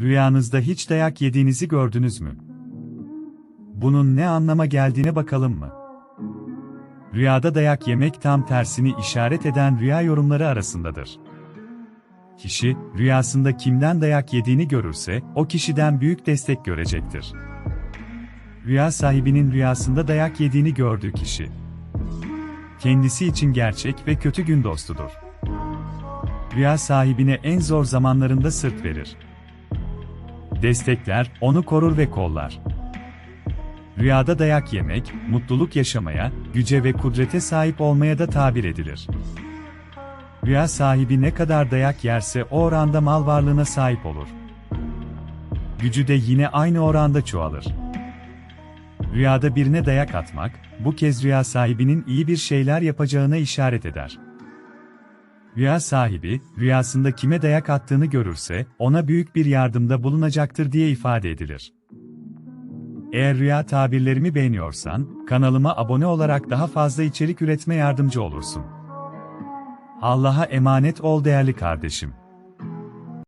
Rüyanızda hiç dayak yediğinizi gördünüz mü? Bunun ne anlama geldiğine bakalım mı? Rüyada dayak yemek tam tersini işaret eden rüya yorumları arasındadır. Kişi, rüyasında kimden dayak yediğini görürse, o kişiden büyük destek görecektir. Rüya sahibinin rüyasında dayak yediğini gördüğü kişi, kendisi için gerçek ve kötü gün dostudur. Rüya sahibine en zor zamanlarında sırt verir. Destekler, onu korur ve kollar. Rüyada dayak yemek, mutluluk yaşamaya, güce ve kudrete sahip olmaya da tabir edilir. Rüya sahibi ne kadar dayak yerse o oranda mal varlığına sahip olur. Gücü de yine aynı oranda çoğalır. Rüyada birine dayak atmak, bu kez rüya sahibinin iyi bir şeyler yapacağına işaret eder. Rüya sahibi, rüyasında kime dayak attığını görürse, ona büyük bir yardımda bulunacaktır diye ifade edilir. Eğer rüya tabirlerimi beğeniyorsan, kanalıma abone olarak daha fazla içerik üretme yardımcı olursun. Allah'a emanet ol değerli kardeşim.